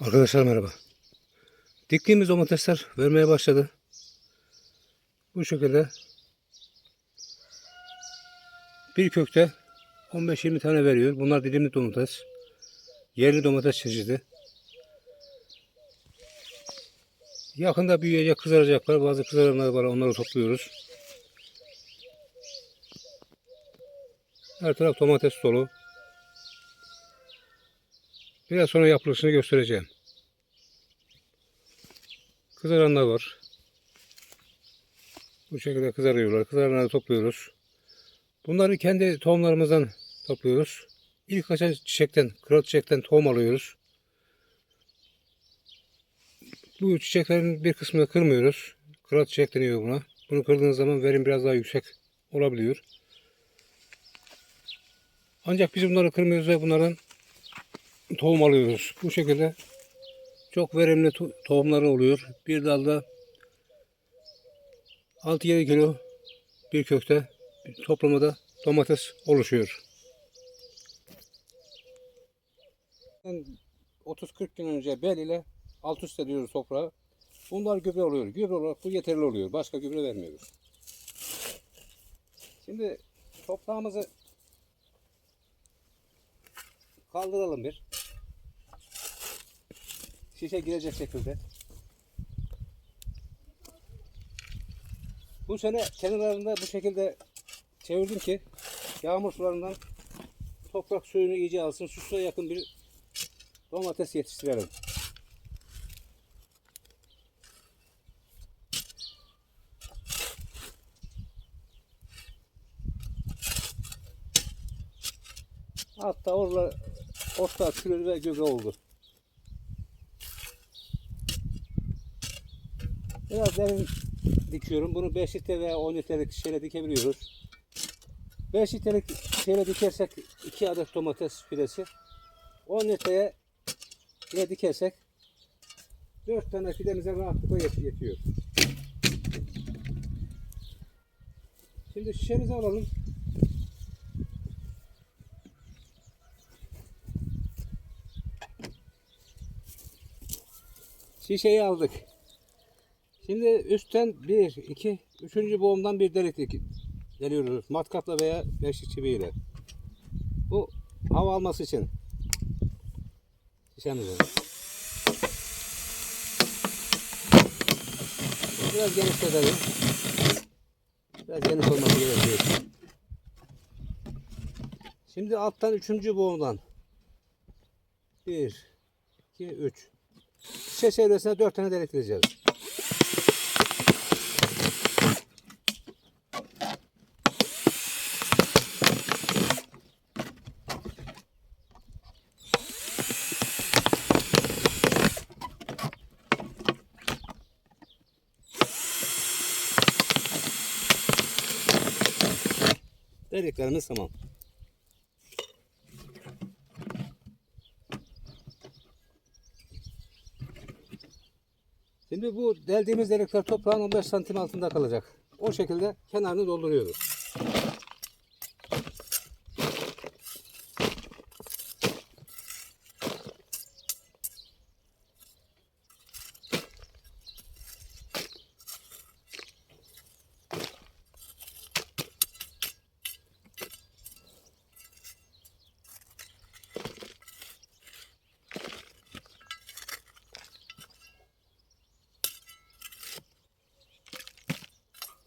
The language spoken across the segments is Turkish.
Arkadaşlar merhaba. Diktiğimiz domatesler vermeye başladı. Bu şekilde bir kökte 15-20 tane veriyor. Bunlar dilimli domates. Yerli domates çeşidi. Yakında büyüyecek, kızaracaklar. Bazı kızaranlar var. Onları topluyoruz. Her taraf domates dolu. Biraz sonra yapılışını göstereceğim. Kızaranlar var. Bu şekilde kızarıyorlar. Kızaranları topluyoruz. Bunları kendi tohumlarımızdan topluyoruz. İlk açan çiçekten, kral çiçekten tohum alıyoruz. Bu çiçeklerin bir kısmını kırmıyoruz. Kral çiçek deniyor buna. Bunu kırdığınız zaman verim biraz daha yüksek olabiliyor. Ancak biz bunları kırmıyoruz ve bunların tohum alıyoruz. Bu şekilde çok verimli to- tohumları oluyor. Bir dalda 6-7 kilo bir kökte bir toplamada domates oluşuyor. 30-40 gün önce bel ile alt üst ediyoruz toprağı. Bunlar gübre oluyor. Gübre olarak bu yeterli oluyor. Başka gübre vermiyoruz. Şimdi toprağımızı kaldıralım bir. Şişe girecek şekilde. Bu sene kenarlarında bu şekilde çevirdim ki yağmur sularından toprak suyunu iyice alsın. Susuna yakın bir domates yetiştirelim. Hatta orada otlar çürüdü ve göbe oldu. Biraz derin dikiyorum. Bunu 5 litre veya 10 litrelik şişeyle dikebiliyoruz. 5 litrelik şişeyle dikersek 2 adet domates filesi. 10 litreye yine dikersek 4 tane filemize rahatlıkla yet- yetiyor. Şimdi şişemizi alalım. Şişeyi aldık. Şimdi üstten bir, iki, üçüncü boğumdan bir delik deliyoruz. Matkapla veya beşlik çiviyle. Bu hava alması için. Şişemize. Biraz genişletelim. Biraz geniş olması gerekiyor. Şimdi alttan üçüncü boğumdan. Bir, iki, üç. Şişe çevresine dört tane delik vereceğiz. Deliklerimiz tamam. Şimdi bu deldiğimiz delikler toprağın 15 santim altında kalacak. O şekilde kenarını dolduruyoruz.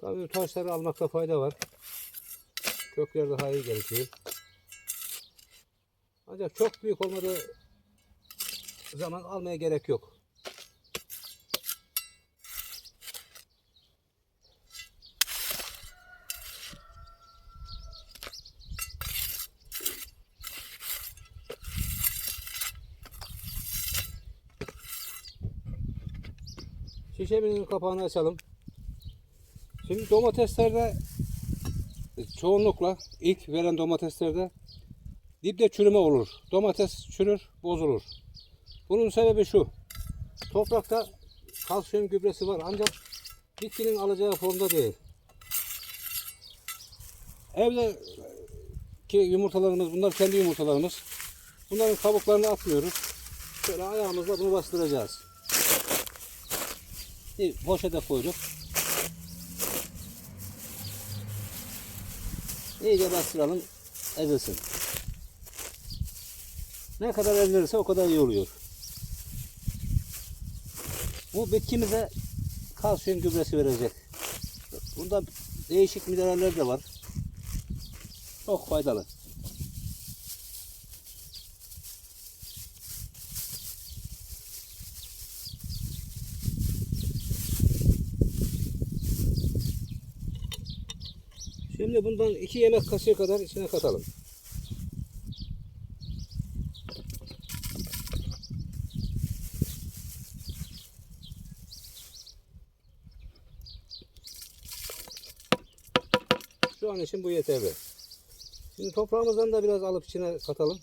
Tabii taşları almakta fayda var. Kökler daha iyi gelişiyor. Ancak çok büyük olmadığı zaman almaya gerek yok. Şişemizin kapağını açalım. Şimdi domateslerde e, çoğunlukla ilk veren domateslerde dipte çürüme olur. Domates çürür, bozulur. Bunun sebebi şu. Toprakta kalsiyum gübresi var ancak bitkinin alacağı formda değil. Evde ki yumurtalarımız bunlar kendi yumurtalarımız. Bunların kabuklarını atmıyoruz. Şöyle ayağımızla bunu bastıracağız. Bir poşete koyduk. İyice bastıralım, ezilsin. Ne kadar ezilirse o kadar iyi oluyor. Bu bitkimize kalsiyum gübresi verecek. Bunda değişik mineraller de var. Çok faydalı. Şimdi bundan iki yemek kaşığı kadar içine katalım. Şu an için bu yeterli. Şimdi toprağımızdan da biraz alıp içine katalım.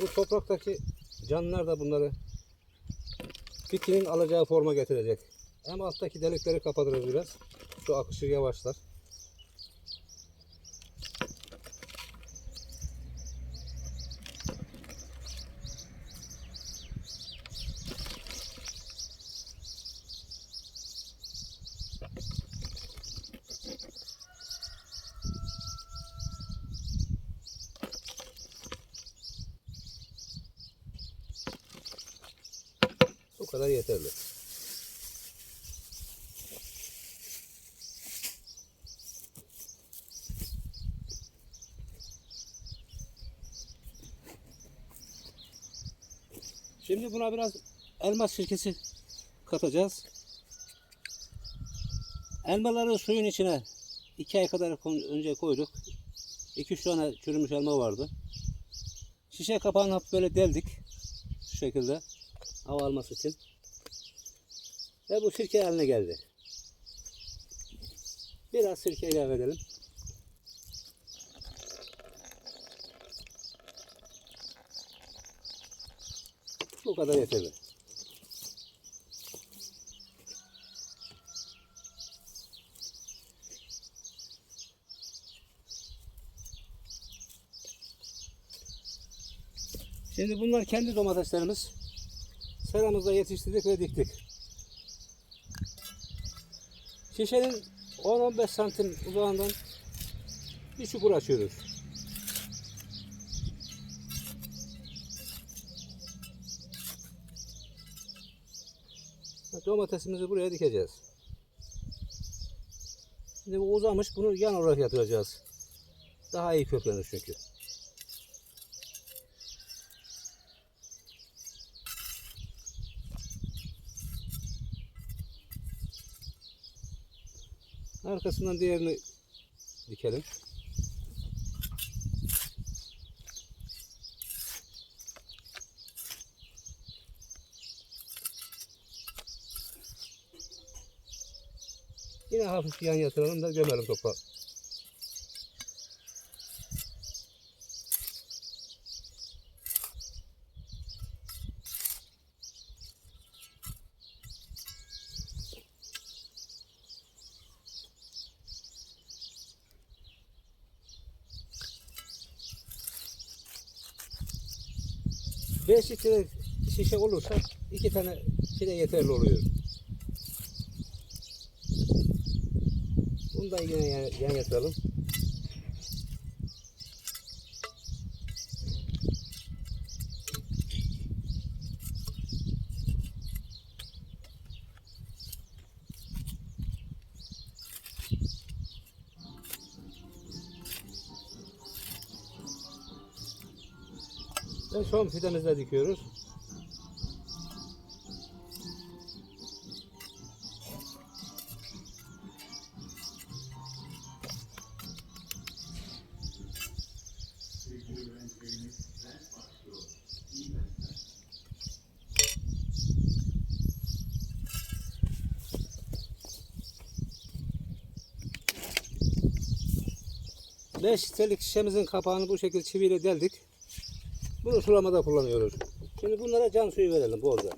Bu topraktaki canlılar da bunları bitkinin alacağı forma getirecek. Hem alttaki delikleri kapatırız biraz. Şu akışı yavaşlar. Bu kadar yeterli. Şimdi buna biraz elma sirkesi katacağız. Elmaları suyun içine iki ay kadar önce koyduk. 2-3 tane çürümüş elma vardı. Şişe kapağını hafif böyle deldik. Şu şekilde hava alması için. Ve bu sirke haline geldi. Biraz sirke ilave edelim. Bu kadar yeterli. Şimdi bunlar kendi domateslerimiz. Seramızda yetiştirdik ve diktik. Şişenin 10-15 santim uzağından bir çukur açıyoruz. Domatesimizi buraya dikeceğiz. Şimdi bu uzamış bunu yan olarak yatıracağız. Daha iyi köklenir çünkü. arkasından diğerini dikelim. Yine hafif yan yatıralım da gömelim toprağı. 5 litre şişe olursa 2 tane pide yeterli oluyor. Bunu da yine yan yatalım. Ve son fidemizle dikiyoruz. Beş litrelik şişemizin kapağını bu şekilde çiviyle deldik. Bunu sulamada kullanıyoruz. Şimdi bunlara can suyu verelim bolca.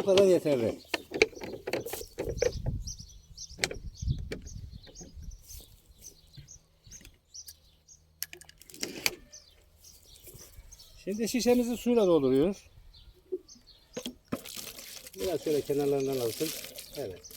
Bu kadar yeterli. Şimdi şişemizi suyla dolduruyoruz. Biraz şöyle kenarlarından alsın. Evet.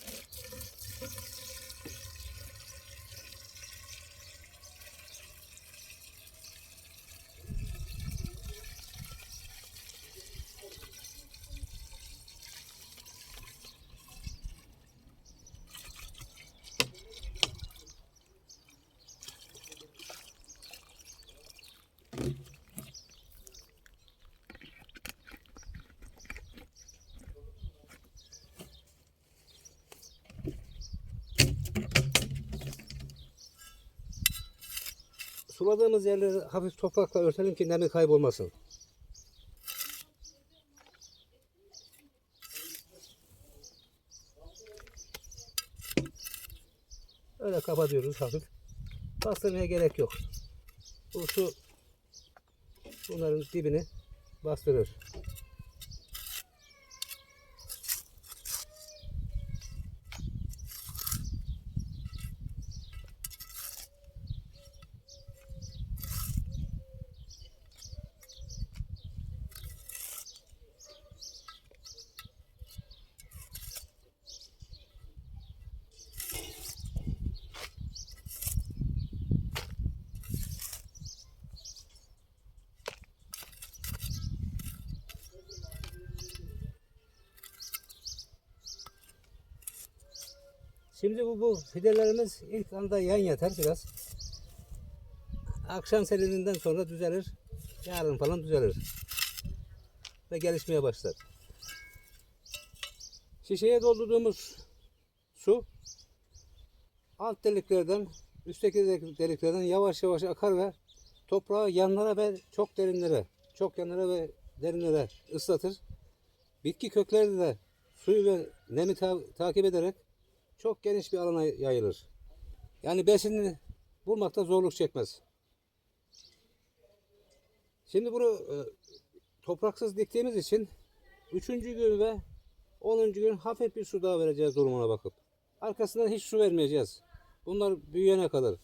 Suladığımız yerleri hafif toprakla örtelim ki nemi kaybolmasın. Öyle kapatıyoruz hafif. Bastırmaya gerek yok. Bu su bunların dibini bastırır. Şimdi bu, bu fidelerimiz ilk anda yan yatar biraz. Akşam serininden sonra düzelir. Yarın falan düzelir. Ve gelişmeye başlar. Şişeye doldurduğumuz su alt deliklerden üstteki delik- deliklerden yavaş yavaş akar ve toprağı yanlara ve çok derinlere, çok yanlara ve derinlere ıslatır. Bitki kökleri de suyu ve nemi ta- takip ederek çok geniş bir alana yayılır. Yani besinini bulmakta zorluk çekmez. Şimdi bunu e, topraksız diktiğimiz için 3. gün ve 10. gün hafif bir su daha vereceğiz durumuna bakıp. Arkasından hiç su vermeyeceğiz. Bunlar büyüyene kadar.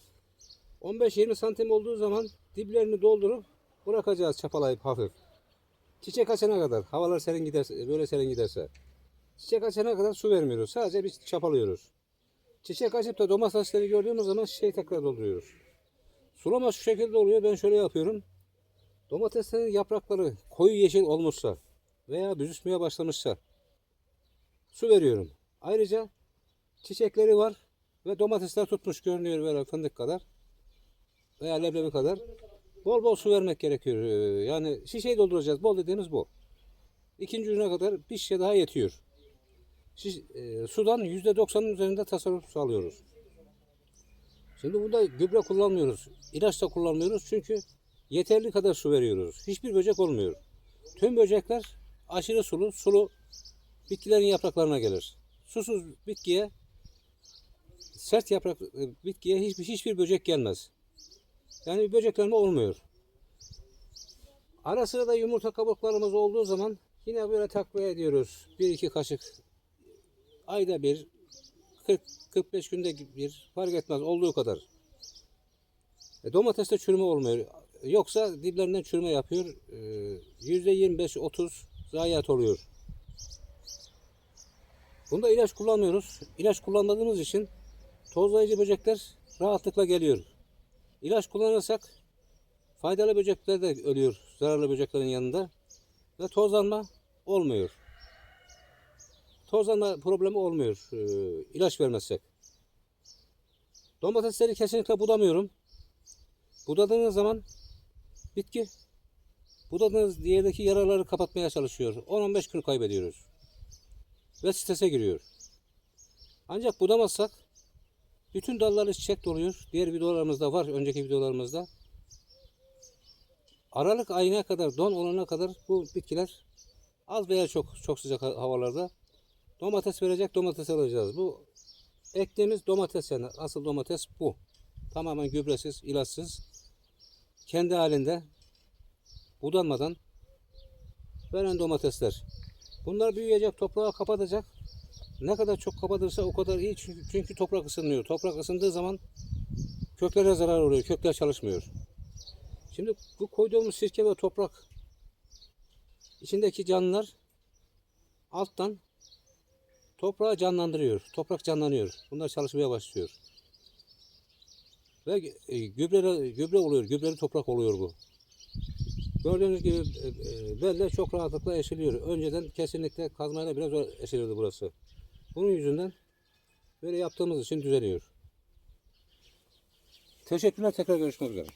15-20 santim olduğu zaman diplerini doldurup bırakacağız çapalayıp hafif. Çiçek açana kadar. Havalar serin giderse, böyle serin giderse. Çiçek açana kadar su vermiyoruz. Sadece bir çapalıyoruz. Çiçek açıp da domatesleri gördüğümüz zaman şişeyi tekrar dolduruyoruz. Sulama şu şekilde oluyor. Ben şöyle yapıyorum. Domateslerin yaprakları koyu yeşil olmuşsa veya büzüşmeye başlamışsa su veriyorum. Ayrıca çiçekleri var ve domatesler tutmuş görünüyor böyle fındık kadar veya leblebi kadar. Bol bol su vermek gerekiyor. Ee, Yani şişeyi dolduracağız. Bol dediğimiz bu. İkinci güne kadar bir şişe daha yetiyor. Şiş, e, sudan %90'ın üzerinde tasarruf sağlıyoruz. Şimdi burada gübre kullanmıyoruz. ilaç da kullanmıyoruz çünkü yeterli kadar su veriyoruz. Hiçbir böcek olmuyor. Tüm böcekler aşırı sulu, sulu bitkilerin yapraklarına gelir. Susuz bitkiye sert yaprak e, bitkiye hiçbir hiçbir böcek gelmez. Yani böceklenme olmuyor. Ara sıra da yumurta kabuklarımız olduğu zaman yine böyle takviye ediyoruz. Bir iki kaşık ayda bir 40-45 günde bir fark etmez olduğu kadar. E, domateste çürüme olmuyor. Yoksa diplerinden çürüme yapıyor. E, %25-30 zayiat oluyor. Bunda ilaç kullanmıyoruz. İlaç kullanmadığımız için tozlayıcı böcekler rahatlıkla geliyor. İlaç kullanırsak faydalı böcekler de ölüyor zararlı böceklerin yanında ve tozlanma olmuyor. Tozlanma problemi olmuyor e, ilaç vermezsek. Domatesleri kesinlikle budamıyorum. Budadığınız zaman bitki budadığınız yerdeki yaraları kapatmaya çalışıyor. 10-15 gün kaybediyoruz. Ve strese giriyor. Ancak budamazsak bütün dalları çiçek doluyor. Diğer videolarımızda var, önceki videolarımızda. Aralık ayına kadar, don olana kadar bu bitkiler az veya çok çok sıcak ha- havalarda domates verecek, domates alacağız. Bu ektiğimiz domates yani asıl domates bu. Tamamen gübresiz, ilaçsız, kendi halinde budanmadan veren domatesler. Bunlar büyüyecek, toprağı kapatacak. Ne kadar çok kapatırsa o kadar iyi çünkü, çünkü toprak ısınıyor. Toprak ısındığı zaman köklere zarar oluyor. Kökler çalışmıyor. Şimdi bu koyduğumuz sirke ve toprak içindeki canlılar alttan toprağı canlandırıyor. Toprak canlanıyor. Bunlar çalışmaya başlıyor. Ve e, gübre, gübre oluyor. Gübreli toprak oluyor bu. Gördüğünüz gibi e, e, belle çok rahatlıkla eşiliyor. Önceden kesinlikle kazmayla biraz eşiliyordu burası. Bunun yüzünden böyle yaptığımız için düzeliyor. Teşekkürler. Tekrar görüşmek üzere.